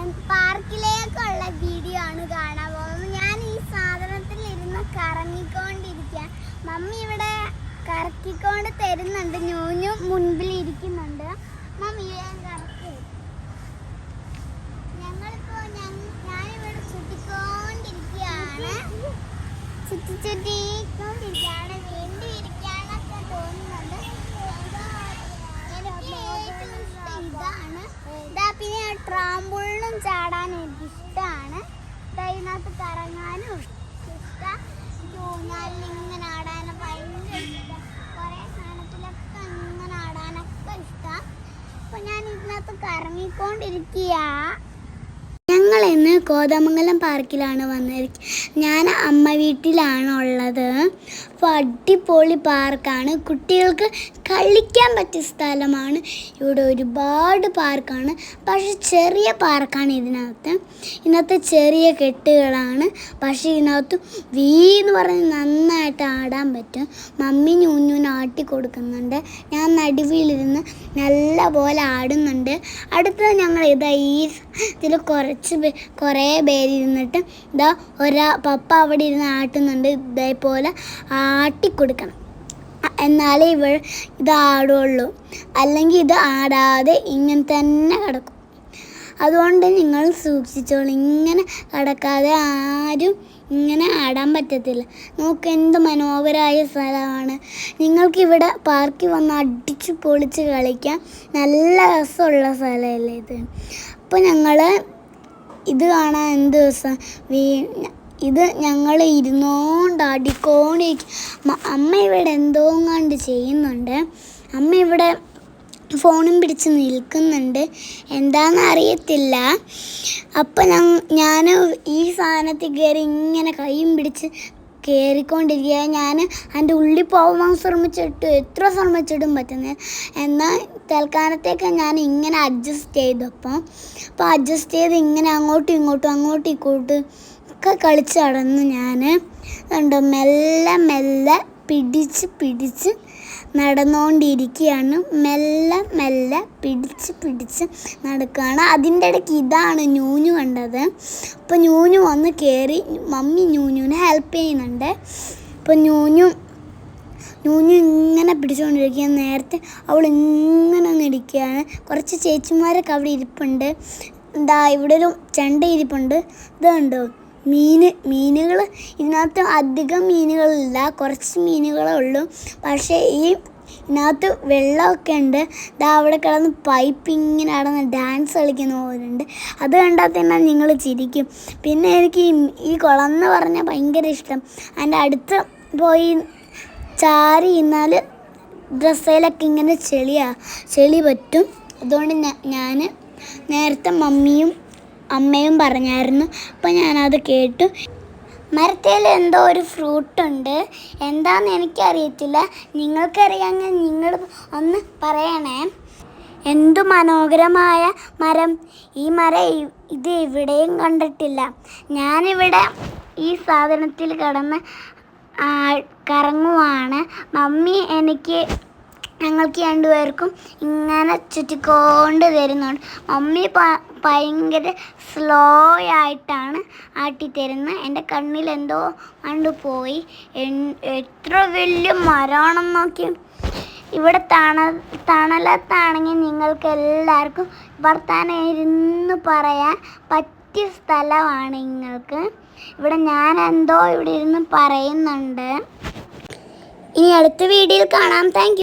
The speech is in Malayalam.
പാർക്കിലേക്കുള്ള വീഡിയോ ആണ് കാണാൻ പോകുന്നത്. ഞാൻ ഈ സാധനത്തിൽ ഇരുന്ന് കറങ്ങിക്കൊണ്ടിരിക്കുക മമ്മി ഇവിടെ കറക്കിക്കൊണ്ട് തരുന്നുണ്ട്. ഞൂഞ്ഞു മുൻപിൽ ഇരിക്കുന്നുണ്ട് മമ്മി ഞാൻ കറക്ക് ഞങ്ങളിപ്പോ ഞങ്ങ- ഞാനിവിടെ ചുറ്റിക്കൊണ്ടിരിക്കുകയാണ്. ചുറ്റി ചുറ്റിക്കൊണ്ടിരിക്കുകയാണ്. വീണ്ടും ഇരിക്കാനൊക്കെ തോന്നുന്നുണ്ട്. ഇതാണ് ഇതാ പിന്നെ ട്രാമ്പുളിനും ചാടാൻ എനിക്ക് ഇഷ്ടമാണ് കറങ്ങാനും ഇഷ്ടം. ഊഞ്ഞാലിൽ ഇങ്ങനെ ആടാനും ഭയങ്കര ഇഷ്ടം. കുറേ സാധനത്തിലൊക്കെ ഇങ്ങനെ ആടാനൊക്കെ ഇഷ്ടം. അപ്പൊ ഞാൻ ഇതിനകത്ത് കറങ്ങിക്കൊണ്ടിരിക്കുക ഞങ്ങൾ ഇന്ന് കോതമംഗലം പാർക്കിലാണ് വന്നിരിക്കുന്നത് ഞാൻ അമ്മ വീട്ടിലാണ് ഉള്ളത് അപ്പോൾ അടിപൊളി പാർക്കാണ്. കുട്ടികൾക്ക് കളിക്കാൻ പറ്റിയ സ്ഥലമാണ്. ഇവിടെ ഒരുപാട് പാർക്കാണ്. പക്ഷേ ചെറിയ പാർക്കാണ് ഇതിനകത്ത്. ഇന്നത്തെ ചെറിയ കെട്ടുകളാണ്. പക്ഷേ ഇതിനകത്ത് വീ എന്ന് പറഞ്ഞ് നന്നായിട്ട് ആടാൻ പറ്റും. മമ്മി ഞൂഞ്ഞൂന് ആട്ടി കൊടുക്കുന്നുണ്ട്. ഞാൻ നടുവിലിരുന്ന് നല്ല പോലെ ആടുന്നുണ്ട്. അടുത്തത് ഞങ്ങൾ ഇതാ ഈ ഇതിൽ കുറച്ച് കുറേ പേരിരുന്നിട്ട് ഇതാ ഒരാ പപ്പ അവിടെ ഇരുന്ന് ആട്ടുന്നുണ്ട്. ഇതേപോലെ ആട്ടിക്കൊടുക്കണം. എന്നാലേ ഇവ ഇത് ആടുള്ളൂ അല്ലെങ്കിൽ ഇത് ആടാതെ ഇങ്ങനെ തന്നെ കിടക്കും. അതുകൊണ്ട് നിങ്ങൾ സൂക്ഷിച്ചോളൂ. ഇങ്ങനെ കിടക്കാതെ ആരും ഇങ്ങനെ ആടാൻ പറ്റത്തില്ല. നമുക്ക് എന്ത് മനോഹരമായ സ്ഥലമാണ്. നിങ്ങൾക്കിവിടെ പാർക്കിൽ വന്ന് അടിച്ച് പൊളിച്ച് കളിക്കാൻ നല്ല രസമുള്ള സ്ഥലമല്ലേ ഇത്. അപ്പോൾ ഞങ്ങൾ ഇത് കാണാൻ എന്ത് ദിവസം വീ ഇത് ഞങ്ങൾ ഇരുന്നോണ്ട് അടിക്കോണ്ടിരിക്കും അമ്മ ഇവിടെ എന്തോ കണ്ട് ചെയ്യുന്നുണ്ട്. അമ്മ ഇവിടെ ഫോണും പിടിച്ച് നിൽക്കുന്നുണ്ട്. എന്താണെന്ന് അറിയത്തില്ല. അപ്പം ഞാൻ ഈ സാധനത്തിൽ കയറി ഇങ്ങനെ കൈയും പിടിച്ച് കയറിക്കൊണ്ടിരിക്കുക ഞാൻ എന്റെ ഉള്ളിൽ പോകാൻ ശ്രമിച്ചിട്ട് എത്ര ശ്രമിച്ചിട്ടും പറ്റുന്നത് എന്നാൽ തൽക്കാലത്തേക്ക് ഞാൻ ഇങ്ങനെ അഡ്ജസ്റ്റ് ചെയ്തപ്പോൾ അപ്പോൾ അഡ്ജസ്റ്റ് ചെയ്ത് ഇങ്ങനെ അങ്ങോട്ടും ഇങ്ങോട്ടും അങ്ങോട്ടും ഇങ്ങോട്ടും ഒക്കെ കളിച്ച് ഞാൻ. കണ്ടോ മെല്ലെ മെല്ലെ പിടിച്ച് പിടിച്ച് നടന്നുകൊണ്ടിരിക്കുകയാണ് മെല്ലെ മെല്ലെ പിടിച്ച് പിടിച്ച് നടക്കുകയാണ്. അതിന്റെ ഇടയ്ക്ക് ഇതാണ് ഞൂഞ്ഞു കണ്ടത്. അപ്പോൾ ഞൂഞ്ഞു വന്ന് കയറി മമ്മി ഞൂഞ്ഞുവിനെ ഹെൽപ്പ് ചെയ്യുന്നുണ്ട്. അപ്പോൾ ഞൂഞ്ഞു ഞൂഞ്ഞു ഇങ്ങനെ പിടിച്ചുകൊണ്ടിരിക്കുക നേരത്തെ അവൾ ഇങ്ങനെ ഇരിക്കുകയാണ്. കുറച്ച് ചേച്ചിമാരൊക്കെ അവിടെ ഇരിപ്പുണ്ട്. എന്താ ഇവിടെ ഒരു ചെണ്ട ഇരിപ്പുണ്ട്. മീൻ മീനുകൾ. ഇതിനകത്ത് അധികം മീനുകളില്ല. കുറച്ച് മീനുകളേ ഉള്ളൂ. പക്ഷേ ഈ ഇതിനകത്ത് വെള്ളമൊക്കെ ഉണ്ട്. ഇതാ അവിടെ കിടന്ന് പൈപ്പ് ഇങ്ങനെ നടന്ന് ഡാൻസ് കളിക്കുന്ന പോലുണ്ട്. അത് കണ്ടാൽ തന്നെ നിങ്ങൾ ചിരിക്കും. പിന്നെ എനിക്ക് ഈ കുളം എന്ന് പറഞ്ഞാൽ ഭയങ്കര ഇഷ്ടം. അതിന്റെ അടുത്ത് പോയി ചാരി ഇന്നാൽ ഡ്രസ്സിലൊക്കെ ഇങ്ങനെ ചെളിയാ ചെളി പറ്റും. അതുകൊണ്ട് ഞാൻ നേരത്തെ മമ്മിയും അമ്മയും പറഞ്ഞായിരുന്നു. അപ്പോൾ ഞാനത് കേട്ടു. മരത്തിൽ എന്തോ ഒരു ഫ്രൂട്ട് ഉണ്ട്. എന്താന്ന് എനിക്കറിയത്തില്ല. നിങ്ങൾക്കറിയാമെങ്കിൽ നിങ്ങൾ ഒന്ന് പറയണേ. എന്തു മനോഹരമായ മരം. ഈ മരം ഇത് എവിടെയും കണ്ടിട്ടില്ല. ഞാനിവിടെ ഈ സാധനത്തിൽ കിടന്ന് കറങ്ങുവാണ്. മമ്മി എനിക്ക് ഞങ്ങൾക്ക് രണ്ടുപേർക്കും ഇങ്ങനെ ചുറ്റിക്കൊണ്ട് തരുന്നുണ്ട്. മമ്മി ഭയങ്കര സ്ലോ ആയിട്ടാണ് ആട്ടി ആട്ടിത്തരുന്നത് എന്റെ കണ്ണിൽ എന്തോ കണ്ടു പോയി. എത്ര വലിയ മരമാണെന്ന് നോക്കി. ഇവിടെ തണ തണലത്താണെങ്കിൽ നിങ്ങൾക്ക് എല്ലാവർക്കും വർത്താനം പറയാൻ പറ്റിയ സ്ഥലമാണ് നിങ്ങൾക്ക്. ഇവിടെ ഞാൻ എന്തോ ഇവിടെ ഇരുന്ന് പറയുന്നുണ്ട്. ഇനി അടുത്ത വീഡിയോയിൽ കാണാം. താങ്ക്